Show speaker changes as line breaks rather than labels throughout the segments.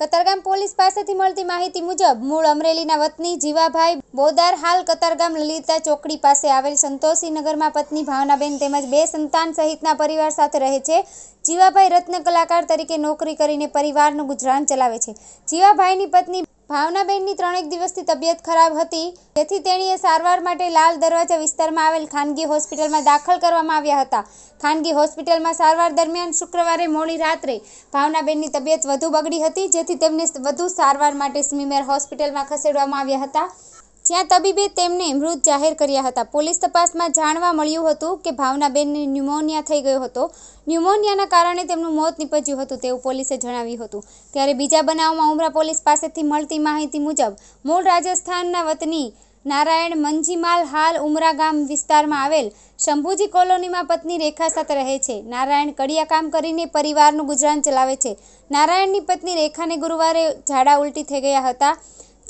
Katargam police પાસેથી મળતી માહિતી મુજબ, મૂળ અમરેલીના વતની જીવાભાઈ બોદાર હાલ કતારગામ લલિતા ચોકડી પાસે આવેલ સંતોષીનગરમાં પત્ની ભાવનાબેન તેમજ બે સંતાન સહિતના પરિવાર સાથે રહે છે. જીવાભાઈ રત્ન કલાકાર તરીકે નોકરી કરીને પરિવારનું ગુજરાન ચલાવે છે. જીવાભાઈની પત્ની ભાવનાબેનની ત્રણેક દિવસથી તબિયત ખરાબ હતી. જેથી તેણીએ સારવાર માટે લાલ દરવાજા વિસ્તારમાં આવેલ ખાનગી હોસ્પિટલમાં દાખલ કરવામાં આવ્યા હતા. ખાનગી હોસ્પિટલમાં સારવાર દરમિયાન શુક્રવારે મોડી રાત્રે ભાવનાબેનની તબિયત વધુ બગડી હતી, જેથી તેમને વધુ સારવાર માટે સ્મીમેર હોસ્પિટલમાં ખસેડવામાં આવ્યા હતા. જ્યાં તબીબે તેમને મૃત જાહેર કર્યા હતા. પોલીસ તપાસમાં જાણવા મળ્યું હતું કે ભાવનાબેનને ન્યુમોનિયા થઈ ગયો હતો. ન્યુમોનિયાના કારણે તેમનું મોત નીપજ્યું હતું તેવું પોલીસે જણાવ્યું હતું. ત્યારે બીજા બનાવમાં ઉમરા પોલીસ પાસેથી મળતી માહિતી મુજબ, મૂળ રાજસ્થાનના વતની નારાયણ મંજીમાલ હાલ ઉમરા ગામ વિસ્તારમાં આવેલ શંભુજી કોલોનીમાં પત્ની રેખા સાથે રહે છે. નારાયણ કડિયા કામ કરીને પરિવારનું ગુજરાન ચલાવે છે. નારાયણની પત્ની રેખાને ગુરુવારે ઝાડા ઉલટી થઈ ગયા હતા.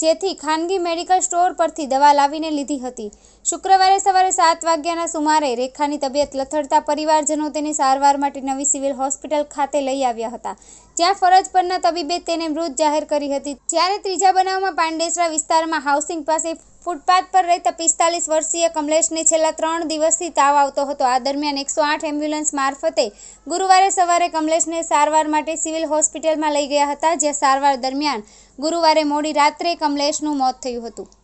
જેથી ખાનગી મેડિકલ સ્ટોર પરથી દવા લાવીને લીધી હતી. શુક્રવારે સવારે સાત વાગ્યાના સુમારે રેખાની તબિયત લથડતા પરિવારજનો તેને સારવાર માટે નવી સિવિલ હોસ્પિટલ ખાતે લઈ આવ્યા હતા. જ્યાં ફરજ પરના તબીબે તેને મૃત જાહેર કરી હતી. જ્યારે ત્રીજા બનાવમાં પાંડેસરા વિસ્તારમાં હાઉસિંગ પાસે ફૂટપાથ પર રહેતા પિસ્તાલીસ વર્ષીય કમલેશને છેલ્લા ત્રણ દિવસથી તાવ આવતો હતો. આ દરમિયાન એકસો આઠ એમ્બ્યુલન્સ મારફતે ગુરુવારે સવારે કમલેશને સારવાર માટે સિવિલ હોસ્પિટલમાં લઈ ગયા હતા, જ્યાં સારવાર દરમિયાન ગુરુવારે મોડી રાત્રે કમલેશનું મોત થયું હતું.